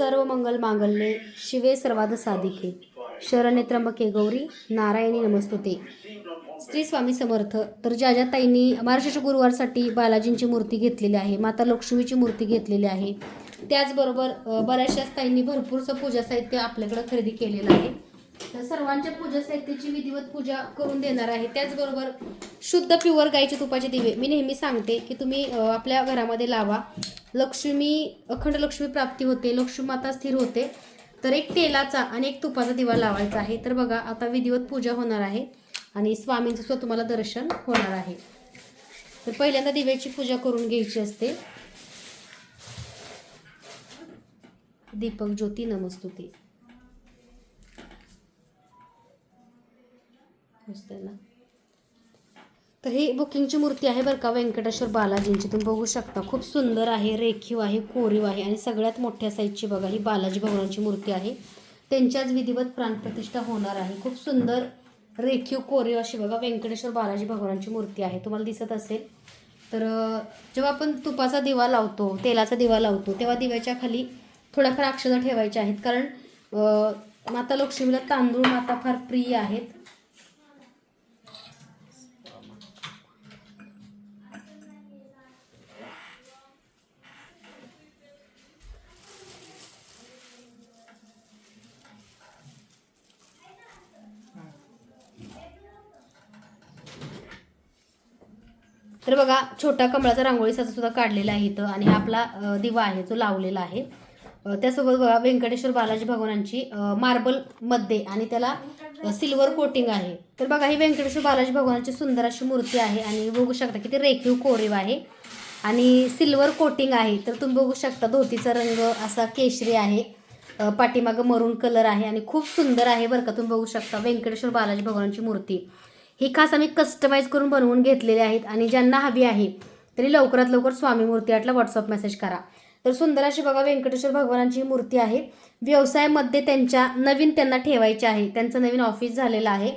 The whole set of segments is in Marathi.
सर्व मंगल मांगल्ये शिवे सर्वाद साधिके. शरणे त्र्यंबके गौरी नारायणी नमस्तुते. श्री स्वामी समर्थ तर ज्या ज्या ताईंनी महाराष्ट्राच्या गुरुवारसाठी बालाजींची मूर्ती घेतलेली आहे माता लक्ष्मीची मूर्ती घेतलेली आहे. त्याचबरोबर बऱ्याचशाच ताईंनी भरपूरसं पूजा साहित्य आपल्याकडं खरेदी केलेलं आहे. तर सर्वांच्या पूजा साहित्याची विधिवत पूजा करून देणार आहे. त्याचबरोबर शुद्ध प्युअर गाईचे तुपाचे दिवे. मी नेहमी सांगते की तुम्ही आपल्या घरामध्ये लावा. लक्ष्मी अखंड लक्ष्मी प्राप्ती होते. लक्ष्मी माता स्थिर होते. तर एक तेलाचा आणि एक तुपाचा दिवा लावायचा आहे. तर बघा आता विधिवत पूजा होणार आहे आणि स्वामींचं सुद्धा तुम्हाला दर्शन होणार आहे. तर पहिल्यांदा दिव्याची पूजा करून घ्यायची असते. दीपक ज्योती नमस्तुती. मस्त ना. तर ही बुकिंगची मूर्ती आहे बरं का व्यंकटेश्वर बालाजींची. तुम्ही बघू शकता. खूप सुंदर आहे रेखीव आहे कोरीव आहे आणि सगळ्यात मोठ्या साईजची बघा ही बालाजी भगवानाची मूर्ती आहे. त्यांच्याच विधिवत प्राणप्रतिष्ठा होणार आहे. खूप सुंदर रेखीव कोरीव अशी बघा व्यंकटेश्वर बालाजी भगवानाची मूर्ती आहे. तुम्हाला दिसत असेल. तर जेव्हा आपण तुपाचा दिवा लावतो तेलाचा दिवा लावतो तेव्हा दिव्याच्या खाली थोड्याफार अक्षरं ठेवायच्या आहेत. कारण माता लक्ष्मीला तांदूळ माता फार प्रिय आहेत. तर बघा छोटा कमळाचा रांगोळीचा सुद्धा काढलेला आहे इथं आणि आपला दिवा आहे जो लावलेला आहे. त्यासोबत बघा व्यंकटेश्वर बालाजी भगवानांची मार्बलमध्ये आणि त्याला सिल्वर कोटिंग आहे. तर बघा ही व्यंकटेश्वर बालाजी भगवानाची सुंदर अशी मूर्ती आहे आणि बघू शकता की ती रेखीव कोरीव आहे. आणि सिल्वर कोटिंग आहे तर तुम्ही बघू शकता धोतीचा रंग असा केशरी आहे. पाठीमागं मरून कलर आहे आणि खूप सुंदर आहे बरं का तुम्ही बघू शकता व्यंकटेश्वर बालाजी भगवानची मूर्ती. ही खास आम्ही कस्टमाइज करून बनवून घेतलेले आहेत आणि ज्यांना हवी आहे तरी लवकरात लवकर स्वामी मूर्ती आटला व्हॉट्सअप मेसेज करा. तर सुंदर अशी बघा व्यंकटेश्वर भगवानांची ही मूर्ती आहे. व्यवसायामध्ये त्यांच्या नवीन त्यांना ठेवायची आहे. त्यांचं नवीन ऑफिस झालेलं आहे.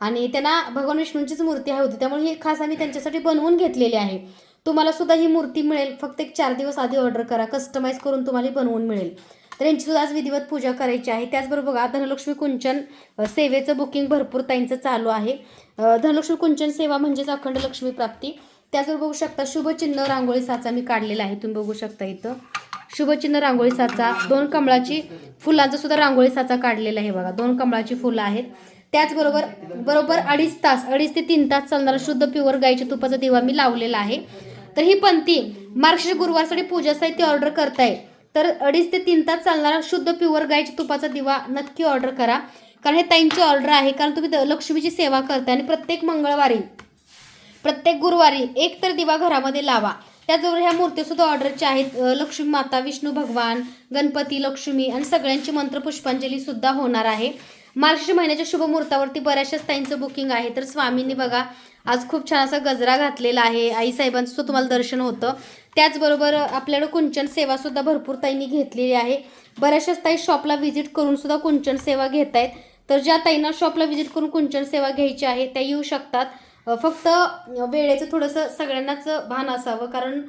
आणि त्यांना भगवान विष्णूंचीच मूर्ती आहे होती. त्यामुळे ही खास आम्ही त्यांच्यासाठी बनवून घेतलेली आहे. तुम्हाला सुद्धा ही मूर्ती मिळेल. फक्त एक चार दिवस आधी ऑर्डर करा. कस्टमाइज करून तुम्हाला बनवून मिळेल. तर यांची सुद्धा आज विधिवत पूजा करायची आहे. त्याचबरोबर बघा धनलक्ष्मी कुंचन सेवेचं बुकिंग भरपूर ताईंचं चालू आहे. धनलक्ष्मी कुंचन सेवा म्हणजेच अखंड लक्ष्मी प्राप्ती. त्याचबरोबर बघू शकता शुभचिन्ह रांगोळी साचा मी काढलेला आहे. तुम्ही बघू शकता इथं. शुभचिन्ह रांगोळी साचा दोन कमळाची फुलांचा सुद्धा रांगोळी साचा काढलेला आहे बघा. दोन कमळाची फुलं आहेत. त्याचबरोबर बरोबर अडीच तास अडीच ते तीन तास चालणारा शुद्ध प्युअर गाईच्या तुपाचा दिवा मी लावलेला आहे. तर ही पंथी मार्गशीर्ष गुरुवारसाठी पूजासाठी साहित्य ऑर्डर करताय. तर अडीच ते तीन तास चालणारा शुद्ध प्युअर गायच्या तुपाचा दिवा नक्की ऑर्डर करा. कारण हे ताईंची ऑर्डर आहे. कारण तुम्ही द- लक्ष्मीची सेवा करताय आणि प्रत्येक मंगळवारी प्रत्येक गुरुवारी एक तर दिवा घरामध्ये लावा. त्याचबरोबर ह्या मूर्त्यासुद्धा ऑर्डरच्या आहेत. लक्ष्मी माता विष्णू भगवान गणपती लक्ष्मी आणि सगळ्यांची मंत्र होणार आहे. मार्च महिन्याच्या शुभ मुहूर्तावरती बऱ्याचशाच ताईंचं बुकिंग आहे. तर स्वामींनी बघा आज खूप छान असा गजरा घातलेला आहे. आई साहेबांचं तुम्हाला दर्शन होतं. त्याचबरोबर आपल्याकडं कुंचन सेवासुद्धा भरपूर ताईंनी घेतलेली आहे. बऱ्याचशाच ताई शॉपला व्हिजिट करूनसुद्धा कुंचन सेवा घेत आहेत तर ज्या ताईंना शॉपला व्हिजिट करून कुंचन सेवा घ्यायची आहे त्या येऊ शकतात. फक्त वेळेचं थोडंसं सगळ्यांनाच भान असावं कारण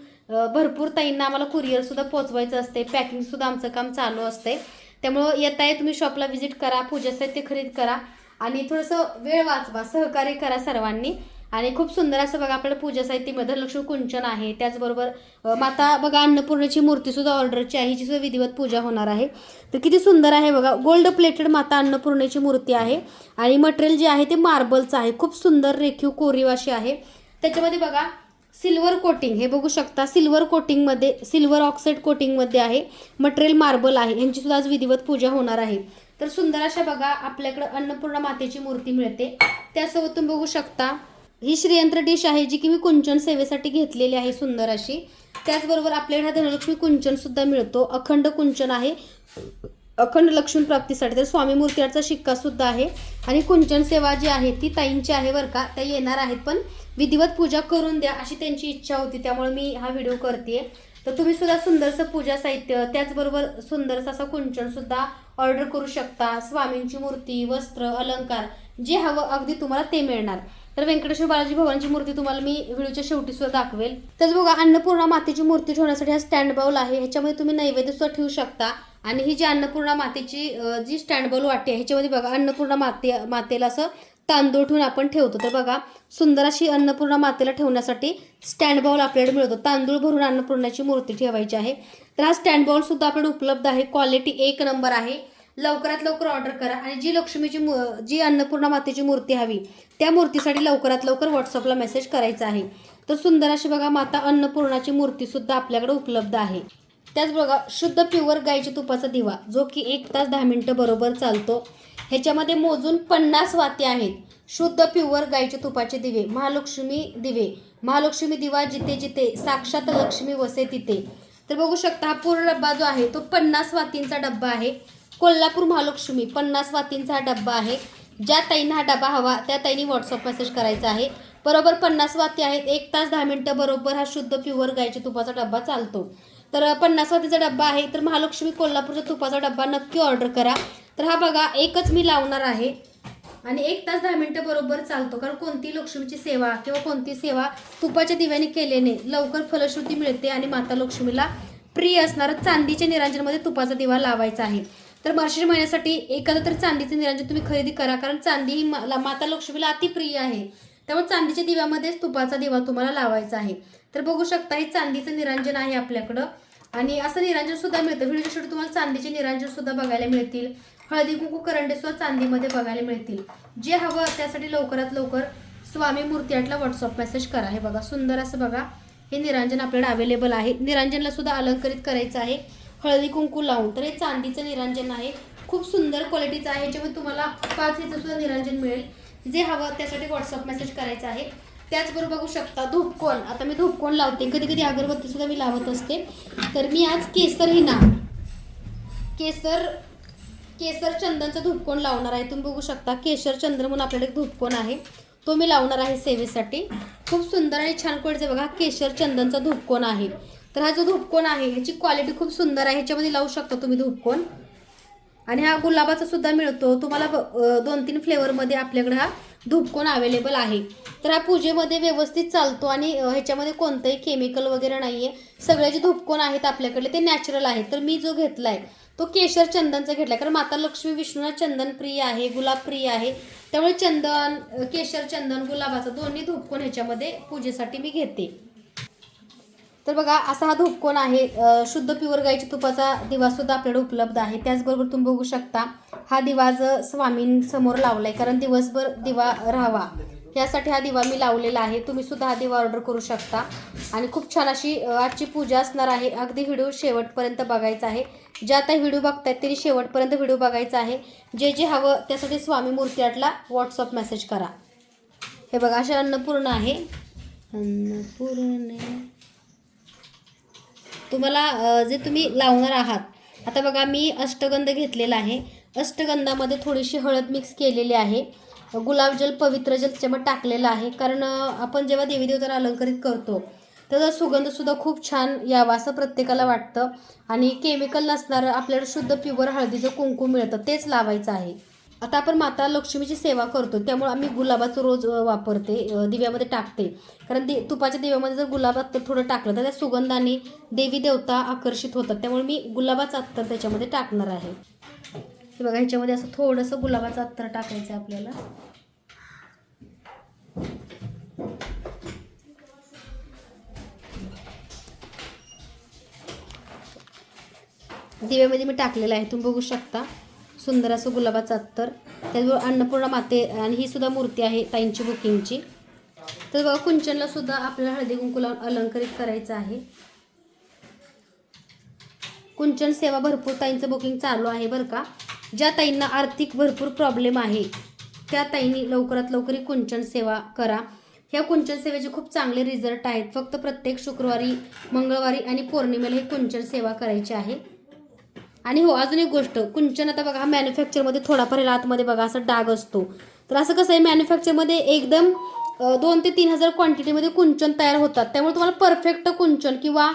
भरपूर ताईंना आम्हाला कुरिअरसुद्धा पोचवायचं असते पॅकिंगसुद्धा आमचं काम चालू असते त्यामुळं येत आहे तुम्ही शॉपला व्हिजिट करा पूजा साहित्य खरेदी करा. आणि थोडंसं वेळ वाचवा सहकार्य करा सर्वांनी. आणि खूप सुंदर असं बघा आपल्याला पूजा साहित्यमध्ये लक्ष्मी कुंचन आहे. त्याचबरोबर माता बघा अन्नपूर्णेची मूर्तीसुद्धा ऑर्डरची आहे. जी सुद्धा विधिवत पूजा होणार आहे. तर किती सुंदर आहे बघा गोल्ड प्लेटेड माता अन्नपूर्णेची मूर्ती आहे. आणि मटेरियल जे आहे ते मार्बलचं आहे. खूप सुंदर रेखीव कोरीव अशी आहे. त्याच्यामध्ये बघा सिल्वर कोटिंग हे बघू शकता सिल्वर कोटिंगमध्ये सिल्वर ऑक्साईड कोटिंगमध्ये आहे. मटेरियल मार्बल आहे. यांची सुद्धा आज विधिवत पूजा होणार आहे. तर सुंदर अशा बघा आपल्याकडं अन्नपूर्णा मातेची मूर्ती मिळते. त्यासोबत तुम्ही बघू शकता ही श्रीयंत्र डिश आहे जी की मी कुंचन सेवेसाठी घेतलेली आहे सुंदर अशी. त्याचबरोबर आपल्याकडे हा धनलक्ष्मी कुंचन सुद्धा मिळतो. अखंड कुंचन आहे. अखंड लक्ष्मी प्राप्तीसाठी तर स्वामी मूर्तीचा शिक्का सुद्धा आहे. आणि कुंचन सेवा जी आहे ती ताईंची आहे बरं का. त्या येणार आहेत पण विधिवत पूजा करून द्या अशी त्यांची इच्छा होती. त्यामुळे मी हा व्हिडिओ करते तर तुम्ही सुद्धा सुंदरसं पूजा साहित्य त्याचबरोबर सुंदरसं असं कुंचन सुद्धा ऑर्डर करू शकता. स्वामींची मूर्ती वस्त्र अलंकार जे हवं अगदी तुम्हाला ते मिळणार. तर व्यंकटेश्वर बालाजी भगवानची मूर्ती तुम्हाला मी व्हिडिओच्या शेवटी सुद्धा दाखवेल. तर बघा अन्नपूर्णा मातेची मूर्ती ठेवण्यासाठी हा स्टँड बाउल आहे. ह्याच्यामध्ये तुम्ही नैवेद्य सुद्धा ठेवू शकता. आणि ही जी अन्नपूर्णा मातेची जी स्टँडबॉल वाटी आहे ह्याच्यामध्ये बघा अन्नपूर्णा माते मातेला असं तांदूळ ठेवून आपण ठेवतो. तर बघा सुंदर अशी अन्नपूर्णा मातेला ठेवण्यासाठी स्टँड बाउल आपल्याकडे मिळतो. तांदूळ भरून अन्नपूर्णाची मूर्ती ठेवायची आहे. तर हा स्टँड बाउल सुद्धा आपल्याकडे उपलब्ध आहे. क्वालिटी एक नंबर आहे. लवकरात लवकर ऑर्डर करा. आणि जी लक्ष्मीची मू जी अन्नपूर्णा मातेची मूर्ती हवी त्या मूर्तीसाठी लवकरात लवकर व्हॉट्सअपला मेसेज करायचा आहे. तर सुंदर अशी बघा माता अन्नपूर्णाची मूर्ती सुद्धा आपल्याकडे उपलब्ध आहे. त्याच बघा शुद्ध प्युअर गाईच्या तुपाचा दिवा जो की एक तास दहा मिनटं बरोबर चालतो. ह्याच्यामध्ये मोजून पन्नास वाती आहेत. शुद्ध प्युअर गाईचे तुपाचे दिवे महालक्ष्मी दिवे. महालक्ष्मी दिवा जिथे जिथे साक्षात लक्ष्मी वसे तिथे. तर बघू शकता हा पूर्ण डब्बा जो आहे तो पन्नास वातींचा डब्बा आहे. कोल्हापूर महालक्ष्मी पन्नास वातींचा हा डब्बा आहे. ज्या ताईंना हा डबा हवा त्या ताईंनी व्हॉट्सअप मेसेज करायचा आहे. बरोबर पन्नास वाती आहेत. एक तास दहा मिनटं बरोबर हा शुद्ध प्युअर गायच्या तुपाचा डब्बा चालतो. तर पन्नास वातीचा डब्बा आहे. तर महालक्ष्मी कोल्हापूरचा तुपाचा डब्बा नक्की ऑर्डर करा. तर हा बघा एकच मी लावणार आहे. आणि एक तास दहा मिनटं बरोबर चालतो. कारण कोणती लक्ष्मीची सेवा किंवा कोणती सेवा तुपाच्या दिव्याने केल्याने लवकर फलश्रुती मिळते आणि माता लक्ष्मीला प्रिय असणारं चांदीच्या निरांजनमध्ये तुपाचा दिवा लावायचा आहे. तर मार्गशीर्ष महिन्यासाठी एखादं तर चांदीचं निरांजन तुम्ही खरेदी करा कारण चांदी ही माता लक्ष्मीला अतिप्रिय आहे. त्यामुळे चांदीच्या दिव्यामध्येच तुपाचा दिवा तुम्हाला लावायचा आहे. तर बघू शकता हे चांदीचं निरांजन आहे आपल्याकडं. आणि असं निरांजन सुद्धा मिळतं. व्हिडिओच्या शेवटी तुम्हाला चांदीचे निरांजन सुद्धा बघायला मिळतील. हळदी कुंकू करंडे सुद्धा चांदीमध्ये बघायला मिळतील. जे हवं त्यासाठी लवकरात लवकर स्वामी मूर्ती आटला व्हॉट्सअप मेसेज करा. हे बघा सुंदर असं बघा. हे निरांजन आपल्याला अवेलेबल आहे. निरांजनला सुद्धा अलंकरित करायचं आहे. हळदी कुंकू लावून. तर हे चांदीचं निरांजन आहे. खूप सुंदर क्वालिटीचं आहे. ह्याच्यामध्ये तुम्हाला पाच ह्याचं सुद्धा निरांजन मिळेल. जे हवं त्यासाठी व्हॉट्सअप मेसेज करायचा आहे. त्याचबरोबर बघू शकता धूपकोण. आता मी धूपकोण लावते. कधी कधी अगरबत्ती सुद्धा मी लावत असते. तर मी आज केसर हिना केसर केसर चंदनचं धूपकोण लावणार आहे. तुम्ही बघू शकता केशर चंद्र म्हणून आपल्याकडे एक धूपकोण आहे. तो मी लावणार आहे सेवेसाठी. खूप सुंदर आणि छान क्वालिटीचं बघा. केशर चंदनचा धूपकोण आहे. तर हा जो धूपकोण आहे ह्याची क्वालिटी खूप सुंदर आहे. ह्याच्यामध्ये लावू शकता तुम्ही धूपकोण. आणि हा गुलाबाचा सुद्धा मिळतो. तुम्हाला ब- दोन तीन फ्लेवरमध्ये आपल्याकडे हा धूपकोण अवेलेबल आहे. तर हा पूजेमध्ये व्यवस्थित चालतो आणि ह्याच्यामध्ये कोणतंही केमिकल वगैरे नाही आहे सगळे जे धूपकोण आहेत आपल्याकडे ते नॅचरल आहेत. तर मी जो घेतला आहे तो केशर चंदनचा घेतला कारण माता लक्ष्मी विष्णूला चंदन प्रिय आहे गुलाब प्रिय आहे. त्यामुळे चंदन केशर चंदन गुलाबाचा दोन्ही धूपकोण ह्याच्यामध्ये पूजेसाठी मी घेते. तर बघा असा हा धूपकोण आहे. शुद्ध प्युअर गाईच्या तुपाचा दिवासुद्धा आपल्याकडे उपलब्ध आहे. त्याचबरोबर तुम्ही बघू शकता हा दिवा ज स्वामींसमोर लावलाय कारण दिवसभर दिवा राहावा. यासाठी हा दिवा मी लावलेला आहे. तुम्ही सुद्धा हा दिवा ऑर्डर करू शकता. आणि खूप छान अशी आजची पूजा असणार आहे. अगदी व्हिडिओ शेवटपर्यंत बघायचा आहे. ज्या आता व्हिडिओ बघतायत त्यांनी शेवटपर्यंत व्हिडिओ बघायचा आहे. जे जे हवं त्यासाठी स्वामी मूर्ती आटला व्हॉट्सअप मेसेज करा. हे बघा असे अन्नपूर्ण आहे. अन्नपूर्ण. तुम्हाला जे तुम्ही लावणार आहात आता बघा मी अष्टगंध घेतलेला आहे. अष्टगंधामध्ये थोडीशी हळद मिक्स केलेली आहे. गुलाबजल पवित्र जल त्याच्यामध्ये टाकलेलं आहे. कारण आपण जेव्हा देवीदेवतांना अलंकरित करतो त्याचा सुगंधसुद्धा खूप छान यावा असं प्रत्येकाला वाटतं. आणि केमिकल नसणारं आपल्याला शुद्ध प्युअर हळदीचं कुंकू मिळतं तेच लावायचं आहे. आता आपण माता लक्ष्मीची सेवा करतो त्यामुळे आम्ही गुलाबाचं रोज वापरते दिव्यामध्ये टाकते. कारण दि तुपाच्या दिव्यामध्ये जर गुलाबात थोडं टाकलं तर त्या सुगंधाने देवी देवता आकर्षित होतात. त्यामुळे मी गुलाबाचं अत्तर त्याच्यामध्ये टाकणार आहे. हे बघा ह्याच्यामध्ये असं थोडंसं गुलाबाचं अत्तर टाकायचं आहे आपल्याला. दिव्यामध्ये मी टाकलेलं आहे तुम्ही बघू शकता. सुंदर असं गुलाबाचं अत्तर. त्याचबरोबर अन्नपूर्णा माते आणि ही सुद्धा मूर्ती आहे ताईंची बुकिंगची. तर बघा कुंचनला सुद्धा आपल्याला हळदी कुंकू लावून अलंकरित करायचं आहे. कुंचन सेवा भरपूर ताईंचं बुकिंग चालू आहे बरं का. ज्या ताईंना आर्थिक भरपूर प्रॉब्लेम आहे त्या ताईंनी लवकरात लवकर ही कुंचन सेवा करा. ह्या कुंचन सेवेचे खूप चांगले रिझल्ट आहेत. फक्त प्रत्येक शुक्रवारी मंगळवारी आणि पौर्णिमेला ही कुंचन सेवा करायची आहे. आणि हो अजून एक गोष्ट कुंचन आता बघा हा मॅन्युफॅक्चरमध्ये थोडाफार ह्याला आतमध्ये बघा असं डाग असतो. तर असं कसं आहे मॅन्युफॅक्चरमध्ये एकदम दोन ते तीन हजार क्वांटिटीमध्ये कुंचन तयार होतात. त्यामुळे तुम्हाला परफेक्ट कुंचन किंवा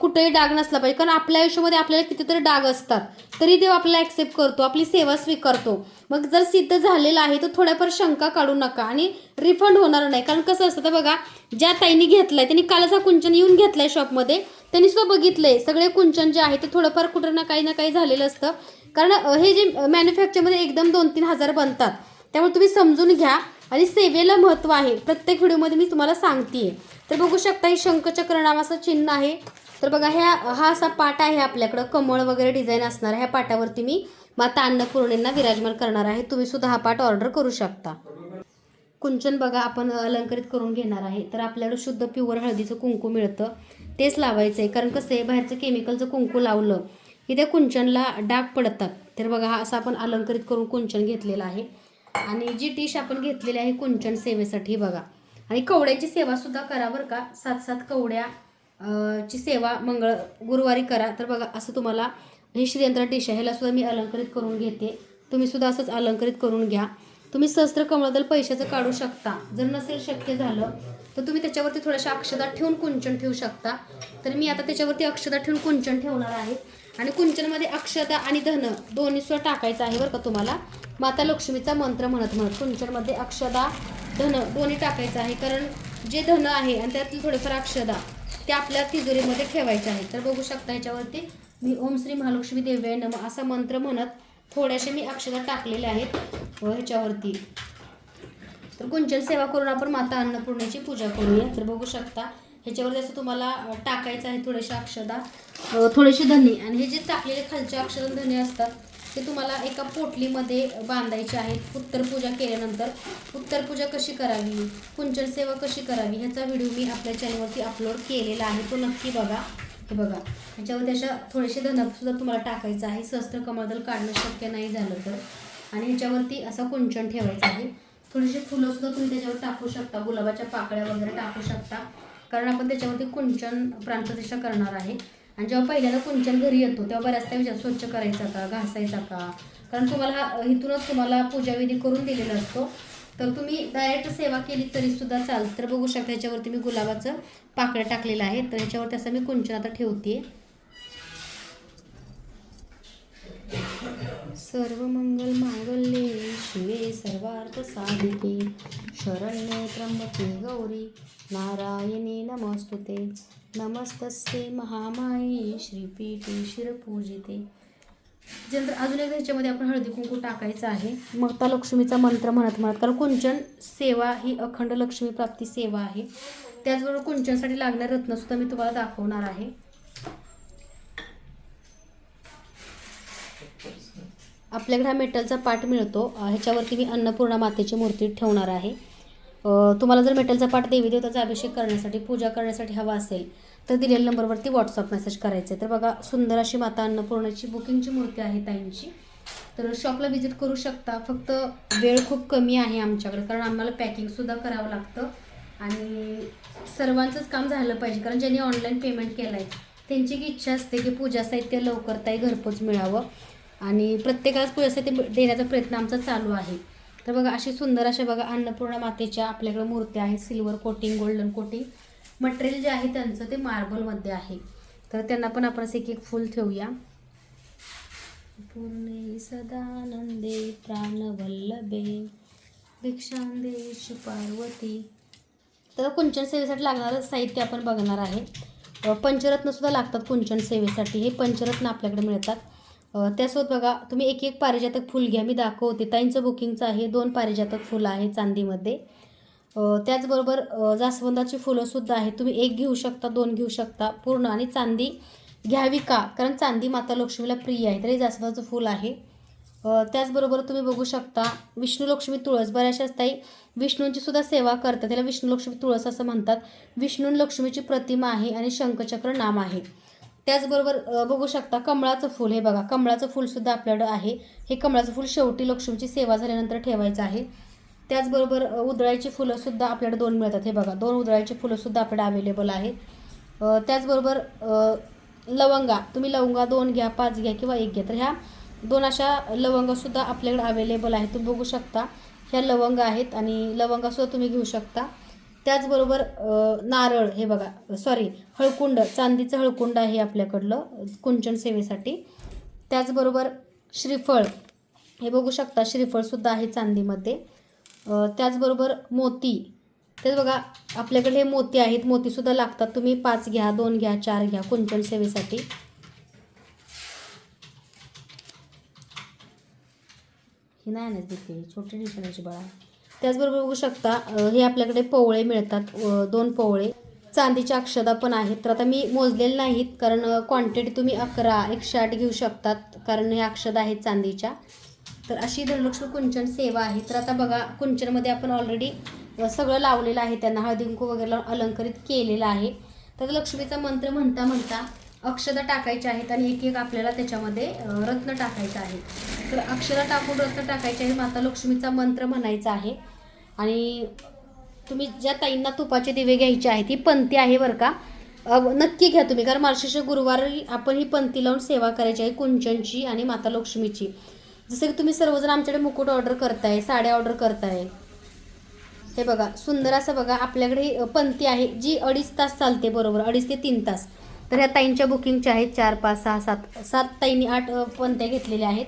कुठेही डाग नसला पाहिजे. कारण आपल्या आयुष्यामध्ये आपल्याला कितीतरी डाग असतात. तरी देव आपल्याला ॲक्सेप्ट करतो आपली सेवा स्वीकारतो. मग जर सिद्ध झालेला आहे तर थोड्याफार शंका काढू नका आणि रिफंड होणार नाही. कारण कसं असतं तर बघा ज्या ताईंनी घेतलाय त्यांनी कालच हा कुंचन येऊन घेतलाय शॉपमध्ये त्यांनी सुद्धा बघितलंय. सगळे कुंचन जे आहे ते थोडंफार कुठं ना काही ना काही झालेलं असतं. कारण हे जे मॅन्युफॅक्चरमध्ये एकदम दोन तीन हजार बनतात. त्यामुळे तुम्ही समजून घ्या. आणि सेवेला महत्त्व आहे. प्रत्येक व्हिडिओमध्ये मी तुम्हाला सांगते तर बघू शकता हे शंखचक्र नावाचं चिन्ह आहे. तर बघा ह्या हा असा पाट आहे आपल्याकडं. कमळ वगैरे डिझाईन असणार ह्या पाटावरती मी माता अन्नपूर्णेंना विराजमान करणार आहे. तुम्ही सुद्धा हा पाट ऑर्डर करू शकता. कुंचन बघा आपण अलंकरित करून घेणार आहे. तर आपल्याकडं शुद्ध प्युअर हळदीचं कुंकू मिळतं. तेच लावायचं आहे कारण कसं आहे बाहेरचं केमिकलचं कुंकू लावलं की त्या कुंचनला डाग पडतात. तर बघा हा असं आपण अलंकरित करून कुंचन घेतलेलं आहे. आणि जी डिश आपण घेतलेली आहे कुंचन सेवेसाठी बघा. आणि कवड्याची सेवासुद्धा करा बरं का. सात सात कवड्या ची सेवा मंगळ गुरुवारी करा. तर बघा असं तुम्हाला हे श्रीयंत्र डिश आहे. ह्याला सुद्धा मी अलंकरित करून घेते. तुम्ही सुद्धा असंच अलंकरित करून घ्या. तुम्ही सहस्त्र कमळदल पैशाचं काढू शकता. जर नसेल शक्य झालं तर तुम्ही त्याच्यावरती थोड्याशा अक्षदा ठेवून कुंचन ठेवू शकता. तर मी आता त्याच्यावरती अक्षदा ठेवून कुंचन ठेवणार आहे. आणि कुंचनमध्ये अक्षदा आणि धन दोन्ही सुद्धा टाकायचं आहे बरं का तुम्हाला. माता लक्ष्मीचा मंत्र म्हणत म्हणत कुंचनमध्ये अक्षदा धन दोन्ही टाकायचं आहे. कारण जे धन आहे आणि त्यातली थोडेफार अक्षदा ते आपल्या तिजोरीमध्ये ठेवायचे आहे. तर बघू शकता ह्याच्यावरती मी ओम श्री महालक्ष्मी देव्याय नम असा मंत्र म्हणत थोड्याशा मी अक्षदा टाकलेल्या आहेत व ह्याच्यावरती. तर कुंचन सेवा करून आपण माता अन्नपूर्णेची पूजा करूया. तर बघू शकता ह्याच्यावरती असं तुम्हाला टाकायचं आहे थोड्याशा अक्षदा. थोडेसे धने. आणि हे जे टाकलेले खालचे अक्षदा धने असतात ते तुम्हाला एका पोटलीमध्ये बांधायचे आहेत. उत्तर पूजा केल्यानंतर उत्तर पूजा कशी करावी? कुंचन सेवा कशी करावी? ह्याचा व्हिडिओ मी आपल्या चॅनलवरती अपलोड केलेला आहे. तो नक्की बघा. हे बघा ह्याच्यावरती अशा थोडेसे धनपसुद्धा तुम्हाला टाकायचं आहे. सहस्त्र कमळदल काढणं शक्य नाही झालं तर. आणि ह्याच्यावरती असा कुंचन ठेवायचं आहे. थोडीशी फुलंसुद्धा तुम्ही त्याच्यावर टाकू शकता. गुलाबाच्या पाकळ्या वगैरे टाकू शकता. कारण आपण त्याच्यावरती कुंचन प्राणप्रतिष्ठा करणार आहे. आणि जेव्हा पहिल्यांदा कुंचन घरी येतो तेव्हा बऱ्याचदा विचार स्वच्छ करायचा का? घासायचा का? कारण तुम्हाला हा इथूनच तुम्हाला पूजाविधी करून दिलेला असतो. तर तुम्ही डायरेक्ट सेवा केली तरी सुद्धा चाल तर बघू शकता ह्याच्यावरती मी गुलाबाचं पाकळं टाकलेलं आहे. तर ह्याच्यावरती असं मी कुंचन आता ठेवते. सर्व मंगल मांगल्ये शिवे सर्वार्थ साधिके शरण्ये त्र्यंबके गौरी नारायणी नमस्तुते. नमस्तस्ते महामाये श्रीपीठे शिरपूजिते. जनर अजून एक ह्याच्यामध्ये आपण हळदी कुंकू टाकायचं आहे. माता लक्ष्मीचा मंत्र म्हणत म्हणत कारण कुंचन सेवा ही अखंड लक्ष्मी प्राप्ती सेवा आहे. त्याचबरोबर कुंचनसाठी लागणारे रत्नसुद्धा मी तुम्हाला दाखवणार आहे. आपल्याकडे हा मेटलचा पाठ मिळतो. ह्याच्यावरती मी अन्नपूर्णा मातेची मूर्ती ठेवणार आहे. तुम्हाला जर मेटलचा पाठ देवी देवताचा अभिषेक करण्यासाठी पूजा करण्यासाठी हवा असेल तर दिलेल्या नंबरवरती व्हॉट्सअप मेसेज करायचं आहे तर बघा सुंदर अशी माता अन्नपूर्णाची बुकिंगची मूर्ती आहे ताईंची. तर शॉपला व्हिजिट करू शकता. फक्त वेळ खूप कमी आहे आमच्याकडे कारण आम्हाला पॅकिंगसुद्धा करावं लागतं. आणि सर्वांचंच काम झालं पाहिजे कारण ज्यांनी ऑनलाईन पेमेंट केलं आहे त्यांची की इच्छा असते की पूजा साहित्य लवकर ताई घरपोच मिळावं. आणि प्रत्येकालाच पूजा साहित्य देण्याचा प्रयत्न आमचा चालू आहे. तर बघा अशी सुंदर अशा बघा अन्नपूर्णा मातेच्या आपल्याकडे मूर्त्या आहेत silver coating golden coating material जे आहे त्यांचं ते मार्बलमध्ये आहे. तर त्यांना पण आपण असं एक एक फुल ठेवूया. पूर्णे सदानंदे प्राणवल्लभे भिक्षांदेश पार्वती. तर कुंचन सेवेसाठी लागणारं साहित्य आपण बघणार आहे. पंचरत्नसुद्धा लागतात कुंचन सेवेसाठी. हे पंचरत्न आपल्याकडे मिळतात. त्यासोबत बघा तुम्ही एक एक पारिजातक फुल घ्या. मी दाखवते. ताईंचं बुकिंगचं आहे. दोन पारिजातक फुलं आहे चांदीमध्ये. त्याचबरोबर जास्वंदाची फुलंसुद्धा आहेत. तुम्ही एक घेऊ शकता दोन घेऊ शकता पूर्ण. आणि चांदी घ्यावी का? कारण चांदी माता लक्ष्मीला प्रिय आहे तरी जास्वंदाचं फूल आहे. त्याचबरोबर तुम्ही बघू शकता विष्णू लक्ष्मी तुळस. बऱ्याचशाच ताई विष्णूंची सुद्धा सेवा करतात. त्याला विष्णू लक्ष्मी तुळस असं म्हणतात. विष्णू लक्ष्मीची प्रतिमा आहे आणि शंखचक्र नाम आहे. त्याचबरोबर बघू शकता कमळाचं फूल. हे बघा कमळाचं फूलसुद्धा आपल्याकडं आहे. हे कमळाचं फूल शेवटी लक्ष्मीची सेवा झाल्यानंतर ठेवायचं आहे. त्याचबरोबर अ, उधळायची फुलंसुद्धा आपल्याला दोन मिळतात. हे बघा दोन उधळायची फुलंसुद्धा आपल्याकडे अवेलेबल आहेत. त्याचबरोबर लवंगा. तुम्ही लवंगा दोन घ्या पाच घ्या किंवा एक घ्या. तर ह्या दोन अशा लवंगासुद्धा आपल्याकडे अवेलेबल आहेत. तुम्ही बघू शकता ह्या लवंगा आहेत आणि लवंगासुद्धा तुम्ही घेऊ शकता. त्याचबरोबर नारळ. हे बघा सॉरी हळकुंड. चांदीचं हळकुंड आहे आपल्याकडलं कुंचन सेवेसाठी. त्याचबरोबर श्रीफळ. हे बघू शकता श्रीफळसुद्धा आहे चांदीमध्ये. त्याचबरोबर मोती. तेच बघा आपल्याकडे हे मोती आहेत. मोतीसुद्धा लागतात. तुम्ही पाच घ्या दोन घ्या चार घ्या कुंचन सेवेसाठी. ही नाही ना देते. छोटी डिशनाची बाळा. त्याचबरोबर बघू शकता हे आपल्याकडे पोवळे मिळतात. दोन पोवळे. चांदीच्या अक्षदा पण आहेत. तर आता मी मोजलेले नाहीत कारण क्वांटिटी तुम्ही अकरा एकशे आठ घेऊ शकतात. कारण हे अक्षदा आहेत चांदीच्या. तर अशी धनलक्ष्मी कुंचन सेवा आहे. तर आता बघा कुंचनमध्ये आपण ऑलरेडी सगळं लावलेलं आहे त्यांना. हळदिंकू वगैरे लावून अलंकरित केलेलं आहे. तर लक्ष्मीचा मंत्र म्हणता म्हणता अक्षता टाकायच्या आहेत आणि एक एक आपल्याला त्याच्यामध्ये रत्न टाकायचं आहे. तर अक्षरं टाकून रत्न टाकायचे आहे माता लक्ष्मीचा मंत्र म्हणायचा आहे. आणि तुम्ही ज्या ताईंना तुपाचे दिवे घ्यायचे आहेत ही पंथी आहे बरं का. नक्की घ्या तुम्ही कारण मार्गशीर्ष गुरुवारी आपण ही पंथी लावून सेवा करायची आहे कुंचनची आणि माता लक्ष्मीची. जसं की तुम्ही सर्वजण आमच्याकडे मुकुट ऑर्डर करताय साड्या ऑर्डर करताय. हे बघा सुंदर असं बघा आपल्याकडे ही, पंथी आहे जी अडीच तास चालते बरोबर अडीच ते तीन तास. तर ह्या ताईंच्या बुकिंगच्या आहेत चार पाच सहा सात सात ताईंनी आठ पंत्या घेतलेल्या आहेत.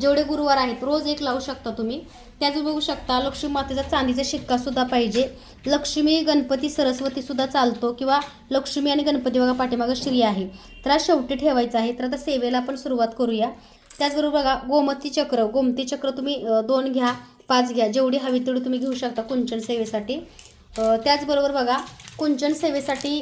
जेवढे गुरुवार आहेत रोज एक लावू शकता तुम्ही. त्याच बघू शकता लक्ष्मी मातेचा चांदीचा शिक्कासुद्धा पाहिजे. लक्ष्मी गणपती सरस्वतीसुद्धा चालतो किंवा लक्ष्मी आणि गणपती बघा पाठीमागं श्री आहे. तर हा शेवटी ठेवायचं आहे. तर आता सेवेला आपण सुरुवात करूया. त्याचबरोबर बघा गोमती चक्र. गोमती चक्र तुम्ही दोन घ्या पाच घ्या. जेवढी हवी तेवढी तुम्ही घेऊ शकता कुंचन सेवेसाठी. त्याचबरोबर बघा कुंचन सेवेसाठी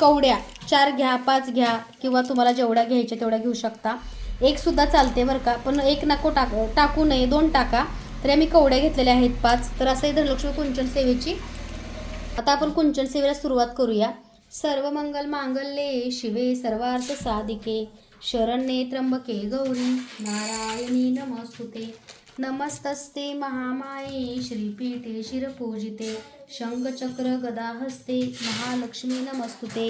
कवड्या. चार घ्या पाच घ्या किंवा तुम्हाला जेवढ्या घ्यायच्या तेवढ्या घेऊ शकता. एक सुद्धा चालते बरं का पण एक नको टाक टाकू नये दोन टाका. तर आम्ही कवड्या घेतलेल्या आहेत पाच. तर असं धनलक्ष्मी कुंचन सेवेची. आता आपण कुंचन सेवेला सुरुवात करूया. सर्व मंगल मांगल्ये शिवे सर्वार्थ साधिके. शरण्ये त्र्यंबके गौरी नारायणी नमस्तुते. नमस्तस्ते महामाये श्रीपीठे शिरपूजिते शंखचक्र गदाहस्ते महालक्ष्मी नमस्तुते.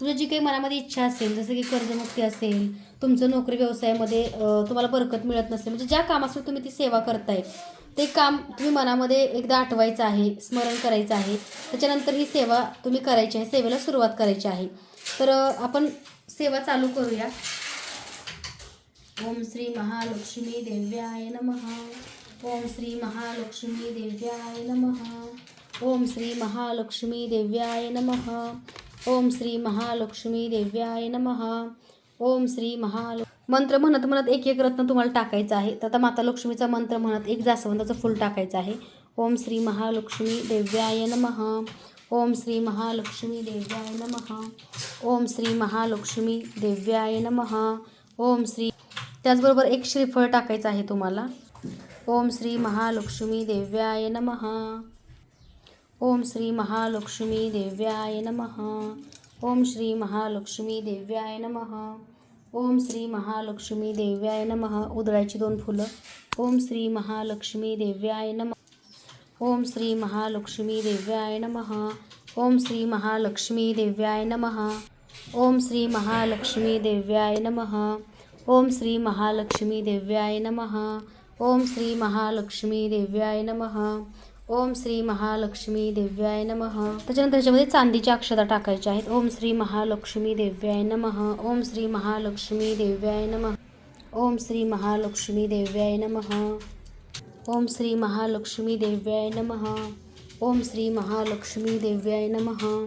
तुझी जी काही मनामध्ये इच्छा असेल जसं की कर्जमुक्ती असेल तुमचं नोकरी व्यवसायामध्ये तुम्हाला बरकत मिळत नसेल म्हणजे ज्या कामासाठी तुम्ही ती सेवा करताय ते काम तुम्ही मनामध्ये एकदा आठवायचं आहे स्मरण करायचं आहे त्याच्यानंतर ही सेवा तुम्ही करायची आहे सेवेला सुरुवात करायची आहे. तर आपण सेवा चालू करूया. ओम श्री महालक्ष्मी देव्याय नमः. ओम श्री महालक्ष्मी देव्याय नमः. ओम श्री महालक्ष्मी देव्याय नमः. ओम श्री महालक्ष्मी देव्याय नमः. ओम श्री महाल मंत्र म्हणत म्हणत एक एक रत्न तुम्हाला टाकायचं आहे. तर आता माता लक्ष्मीचा मंत्र म्हणत एक जास्वंदाचं फुल टाकायचं आहे. ओम श्री महालक्ष्मी देव्याय नम. ओम श्री महालक्ष्मी देव्याय नमः. ओम श्री महालक्ष्मी देव्याय नमः. ओम श्री त्याचबरोबर एक श्रीफळ टाकायचं आहे तुम्हाला. ओम श्री महालक्ष्मी देव्याय नमः. ओम श्री महालक्ष्मी देव्याय नमः. ओम श्री महालक्ष्मी देव्याय नमः. ओम श्री महालक्ष्मी देव्याय नमः. उदळायची दोन फुलं. ओम श्री महालक्ष्मी देव्याय नमः. ओम श्री महालक्ष्मी देव्याय नमः. ओम श्री महालक्ष्मी देव्याय नमः. ओम श्री महालक्ष्मी देव्याय नमः. ओम श्री महालक्ष्मी देव्याय नमः. ओम श्री महालक्ष्मी देव्याय नमः. ओम श्री महालक्ष्मी देव्याय नमः. त्याच्यानंतर त्याच्यामध्ये चांदीच्या अक्षता टाकायच्या आहेत. ओम श्री महालक्ष्मी देव्याय नमः. ओम श्री महालक्ष्मी देव्याय नमः. ओम श्री महालक्ष्मी देव्याय नमः. ओम श्री महालक्ष्मी देव्याय नमः. ओम श्री महालक्ष्मी देव्याय नमः.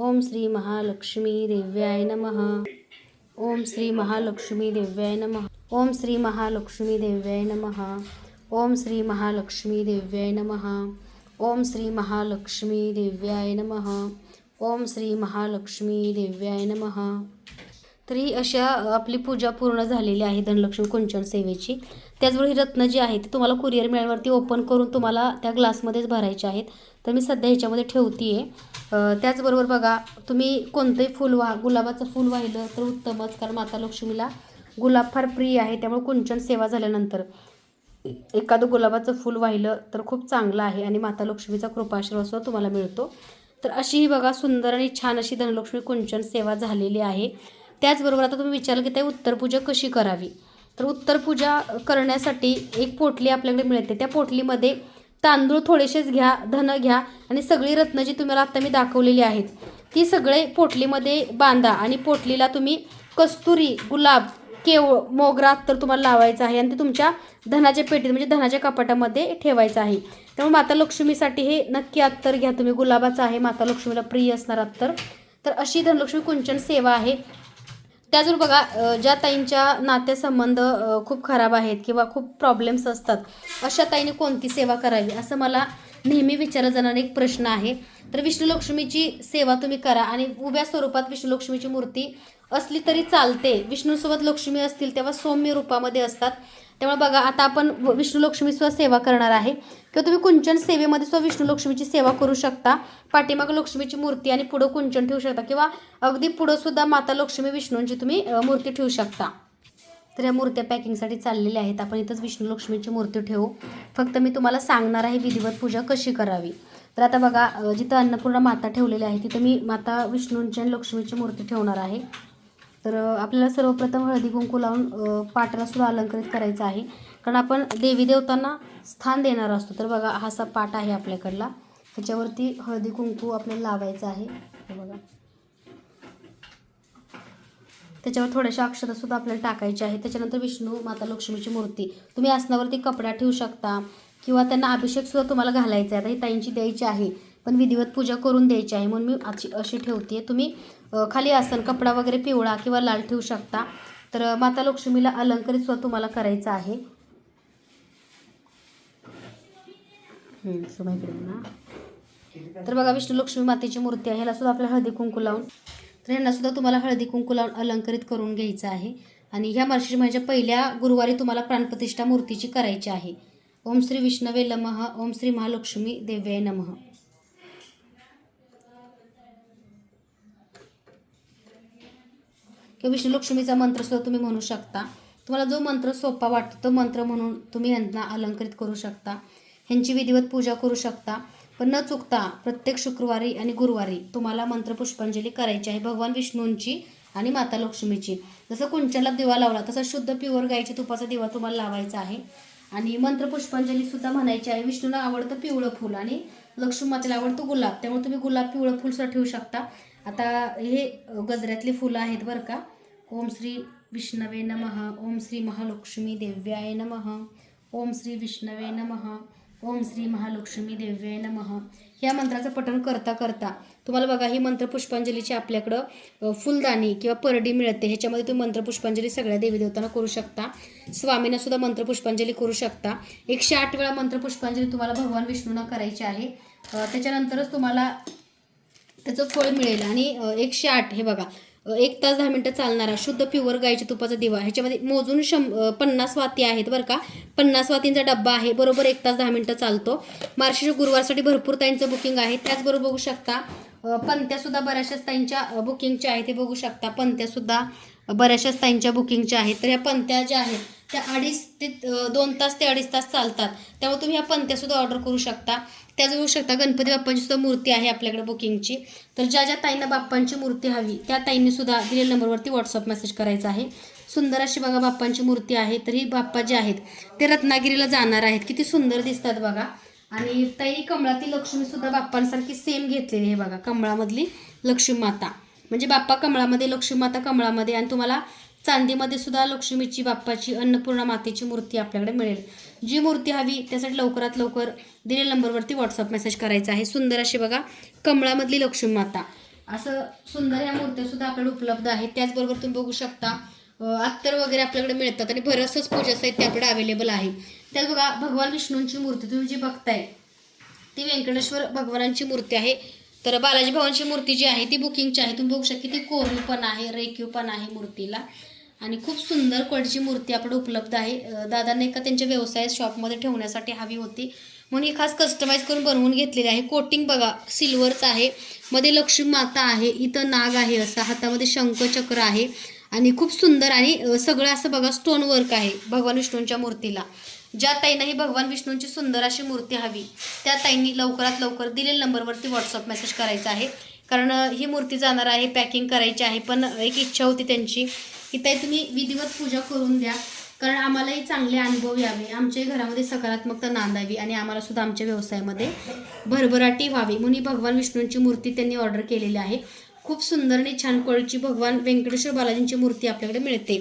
ओम श्री महालक्ष्मी देव्याय नमः। ओम श्री महालक्ष्मी देव्याय नमः। ओम श्री महालक्ष्मी देव्याय नम। ओम श्री महालक्ष्मी देव्याय नमः। ओम श्री महालक्ष्मी देव्याय नमः। ओम श्री महालक्ष्मी देव्याय नमः। तरी अशा आपली पूजा पूर्ण झालेली आहे धनलक्ष्मी कुंचन सेवेची. त्याचबरोबर ही रत्न जी आहे ती तुम्हाला कुरिअर मिळाल्यावरती ओपन करून तुम्हाला त्या ग्लासमध्येच भरायचे आहेत. तर मी सध्या ह्याच्यामध्ये ठेवते आहे त्याचबरोबर बघा तुम्ही कोणतंही फुल वाह गुलाबाचं फुल वाहिलं तर उत्तमच कारण माता लक्ष्मीला गुलाब फार प्रिय आहे त्यामुळे कुंचन सेवा झाल्यानंतर एखादं गुलाबाचं फुल वाहिलं तर खूप चांगलं आहे आणि माता लक्ष्मीचा कृपाशीर्वाद सुद्धा तुम्हाला मिळतो. तर अशी ही बघा सुंदर आणि छान अशी धनलक्ष्मी कुंचन सेवा झालेली आहे. त्याचबरोबर आता तुम्ही विचारलं की ते उत्तरपूजा कशी करावी? तर उत्तर पूजा करण्यासाठी एक पोटली आपल्याकडे मिळते. त्या पोटलीमध्ये तांदूळ थोडेसेच घ्या धन घ्या आणि सगळी रत्न जी तुम्हाला आत्ता मी दाखवलेली आहेत ती सगळे पोटलीमध्ये बांधा आणि पोटलीला तुम्ही कस्तुरी गुलाब केवळ मोगरा तर तुम्हाला लावायचं आहे आणि ते तुमच्या धनाच्या पेटीत म्हणजे धनाच्या कपाटामध्ये ठेवायचं आहे. त्यामुळे माता लक्ष्मीसाठी हे नक्की अत्तर घ्या तुम्ही. गुलाबाचं आहे माता लक्ष्मीला प्रिय असणार अत्तर. तर अशी धनलक्ष्मी कुंचन सेवा आहे. त्याचबरोबर बघा ज्या ताईंच्या नातेसंबंध खूप खराब आहेत किंवा खूप प्रॉब्लेम्स असतात अशा ताईने कोणती सेवा करावी? असं मला नेहमी विचारला जाणारा एक प्रश्न आहे. तर विष्णुलक्ष्मीची सेवा तुम्ही करा आणि उभ्या स्वरूपात विष्णू लक्ष्मीची मूर्ती असली तरी चालते. विष्णूसोबत लक्ष्मी असतील तेव्हा सौम्य रूपामध्ये असतात. त्यामुळे बघा आता आपण व- विष्णू लक्ष्मी सेवा करणार आहे. किंवा तुम्ही कुंचन सेवेमध्ये सुद्धा विष्णू लक्ष्मीची सेवा करू शकता. पाठीमागे लक्ष्मीची मूर्ती आणि पुढं कुंचन ठेवू शकता. किंवा अगदी पुढं सुद्धा माता लक्ष्मी विष्णूंची तुम्ही मूर्ती ठेवू शकता. तर या मूर्त्या पॅकिंगसाठी चाललेल्या आहेत. आपण इथंच विष्णू लक्ष्मीची मूर्ती ठेवू. फक्त मी तुम्हाला सांगणार आहे विधिवत पूजा कशी करावी. तर आता बघा जिथं अन्नपूर्णा माता ठेवलेली आहे तिथं मी माता विष्णूंची आणि लक्ष्मीची मूर्ती ठेवणार आहे. तर आपल्याला सर्वप्रथम हळदी कुंकू लावून पाटालासुद्धा अलंकृत सुद्धा करायचं आहे. कारण आपण देवी देवतांना स्थान देणार असतो. तर बघा हा असा पाट आहे आपल्याकडला. त्याच्यावरती हळदी कुंकू आपल्याला लावायचं आहे. बघा. त्याच्यावर थोड्याशा अक्षतासुद्धा आपल्याला टाकायच्या आहे. त्याच्यानंतर विष्णू माता लक्ष्मीची मूर्ती. तुम्ही आसनावरती कपडा ठेवू शकता किंवा त्यांना अभिषेकसुद्धा तुम्हाला घालायचा आहे. आता ही ताईंची द्यायची आहे. पण विधिवत पूजा करून द्यायची आहे म्हणून मी अशी अशी ठेवते तुम्ही खाली आसन कपडा वगैरे पिवळा किंवा लाल ठेवू शकता. तर माता लक्ष्मीला अलंकरित सुद्धा तुम्हाला करायचं आहे. ना तर बघा विष्णू लक्ष्मी मातेची मूर्ती आहे. ह्याला सुद्धा आपल्याला हळदी कुंकू लावून तर ह्यांना सुद्धा तुम्हाला हळदी कुंकू लावून अलंकरित करून घ्यायचं आहे. आणि ह्या मार्गशीर्ष म्हणजे पहिल्या गुरुवारी तुम्हाला प्राणप्रतिष्ठा मूर्तीची करायची आहे. ओम श्री विष्णवे नमः ओम श्री महालक्ष्मी देव्याय नमः. किंवा विष्णू लक्ष्मीचा मंत्र तुम्ही म्हणू शकता. तुम्हाला जो मंत्र सोपा वाटतो तो मंत्र म्हणून तुम्ही यांना अलंकृत करू शकता. ह्यांची विधिवत पूजा करू शकता. पण न चुकता प्रत्येक शुक्रवारी आणि गुरुवारी तुम्हाला मंत्र पुष्पांजली करायची आहे भगवान विष्णूंची आणि माता लक्ष्मीची. जसं कुंचनला दिवा लावला तसा शुद्ध प्युअर गाईच्या तुपाचा दिवा तुम्हाला लावायचा आहे. आणि मंत्र पुष्पांजलीसुद्धा म्हणायची आहे विष्णूला आवडतं पिवळं फुल आणि लक्ष्मी मातेला आवडतं गुलाब. त्यामुळे तुम्ही गुलाब पिवळं फुलसुद्धा ठेवू शकता. आता हे गजऱ्यातले गजऱ्यातली फुलं आहेत बरं का. ओम श्री विष्णवे नमः ओम श्री महालक्ष्मी देव्याय नमः ओम श्री विष्णवे नमः ओम श्री महालक्ष्मी देव्याय नमः. ह्या मंत्राचं पठण करता करता तुम्हाला बघा ही मंत्र पुष्पांजलीची आपल्याकडं फुलदाणी किंवा परडी मिळते. ह्याच्यामध्ये तुम्ही मंत्र पुष्पांजली सगळ्या देवी देवतांना करू शकता. स्वामींना सुद्धा मंत्र पुष्पांजली करू शकता. एकशे आठ वेळा मंत्र पुष्पांजली तुम्हाला भगवान विष्णूंना करायची आहे. त्याच्यानंतरच तुम्हाला त्याचं फळ मिळेल. आणि एकशे आठ हे बघा एक तास दहा मिनटं चालणारा शुद्ध प्युअर गाईच्या तुपाचा दिवा. ह्याच्यामध्ये मोजून शं पन्नास वाती आहेत बरं का. पन्नास वातींचा डब्बा आहे बरोबर एक तास दहा मिनटं चालतो. मार्गशीर्ष गुरुवारसाठी भरपूर ताईंचं बुकिंग आहे. त्याचबरोबर बघू शकता पंत्यासुद्धा बऱ्याचशाच ताईंच्या बुकिंगच्या आहेत ते बघू शकता. पंत्यासुद्धा बऱ्याचशाच ताईंच्या बुकिंगच्या आहेत तर ह्या पंत्या ज्या आहेत त्या अडीच ते दोन तास ते अडीच तास चालतात. त्यामुळे तुम्ही ह्या पंत्यासुद्धा ऑर्डर करू शकता. त्याच बघू शकता गणपती बाप्पांची सुद्धा मूर्ती आहे आपल्याकडे बुकिंगची तर ज्या ज्या ताईंना बाप्पांची मूर्ती हवी त्या ताईंनी सुद्धा दिलेल्या नंबरवरती व्हॉट्सअप मेसेज करायचा आहे. सुंदर अशी बघा बाप्पांची मूर्ती आहे तर ही बाप्पा जे आहेत ते रत्नागिरीला जाणार आहेत. किती सुंदर दिसतात बघा. आणि ताई कमळातील लक्ष्मीसुद्धा बाप्पांसारखी सेम घेतलेली आहे बघा कमळामधली लक्ष्मी माता. म्हणजे बाप्पा कमळामध्ये लक्ष्मी माता कमळामध्ये आणि तुम्हाला चांदीमध्ये सुद्धा लक्ष्मीची बाप्पाची अन्नपूर्णा मातेची मूर्ती आपल्याकडे मिळेल. जी मूर्ती हवी त्यासाठी लवकरात लवकर दिलेल्या नंबरवरती व्हॉट्सअप मेसेज करायचा आहे. सुंदर अशी बघा कमळामधली लक्ष्मी माता असं सुंदर या मूर्त्या सुद्धा आपल्याकडे उपलब्ध आहेत. त्याचबरोबर तुम्ही बघू शकता अत्तर वगैरे आपल्याकडे मिळतात आणि बरंचसंच पूजा साहित्य आपल्याकडे अवेलेबल आहे. त्यात बघा भगवान विष्णूंची मूर्ती तुम्ही जी बघताय ती व्यंकटेश्वर भगवानांची मूर्ती आहे. तर बालाजी भवानची मूर्ती जी आहे ती बुकिंगची आहे. तुम्ही बघू शकता ती कोरीव पण आहे रेखीव पण आहे मूर्तीला. आणि खूप सुंदर क्वालिटीची मूर्ती आपल्याकडे उपलब्ध आहे. दादांनी एका त्यांच्या व्यवसाय शॉपमध्ये ठेवण्यासाठी हवी होती. म्हणून ही खास कस्टमाइज करून बनवून घेतलेली आहे. कोटिंग बघा सिल्वरचं आहे. मध्ये लक्ष्मी माता आहे. इथं नाग आहे असं. हातामध्ये शंखचक्र आहे. आणि खूप सुंदर आणि सगळं असं बघा स्टोन वर्क आहे. भगवान विष्णूंच्या मूर्तीला. ज्या ताईंना ही भगवान विष्णूंची सुंदर अशी मूर्ती हवी त्या ताईंनी लवकरात लवकर दिलेल्या नंबरवरती व्हॉट्सअप मेसेज करायचा आहे. कारण ही मूर्ती जाणार आहे पॅकिंग करायची आहे पण एक इच्छा होती त्यांची की ताई तुम्ही विधिवत पूजा करून द्या. कारण आम्हालाही चांगले अनुभव यावे. आमच्याही घरामध्ये सकारात्मकता नांदावी आणि आम्हाला सुद्धा आमच्या व्यवसायामध्ये भरभराटी व्हावी. म्हणून भगवान विष्णूंची मूर्ती त्यांनी ऑर्डर केलेली आहे. खूप सुंदर आणि छान कोळची भगवान व्यंकटेश्वर बालाजींची मूर्ती आपल्याकडे मिळते.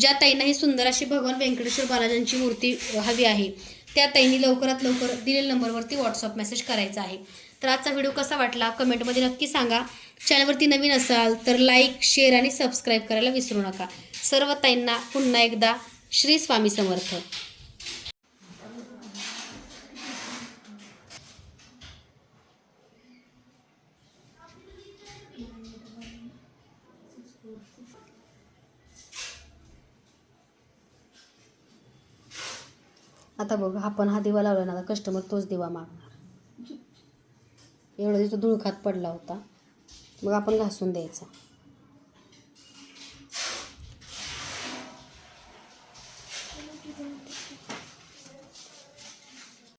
ज्या ताईंना ही सुंदर अशी भगवान व्यंकटेश्वर बालाजांची मूर्ती हवी आहे त्या ताईंनी लवकरात लवकर दिलेल्या नंबरवरती व्हॉट्सअप मेसेज करायचा आहे. तर आजचा व्हिडिओ कसा वाटला कमेंटमध्ये नक्की सांगा. चॅनलवरती नवीन असाल तर लाईक शेअर आणि सबस्क्राईब करायला विसरू नका. सर्व ताईंना पुन्हा एकदा श्री स्वामी समर्थ. आता बघ आपण हा दिवा लावला ना आता कस्टमर तोच दिवा मागणार. एवढा दिवस धुळखात पडला होता. मग आपण घासून द्यायचा.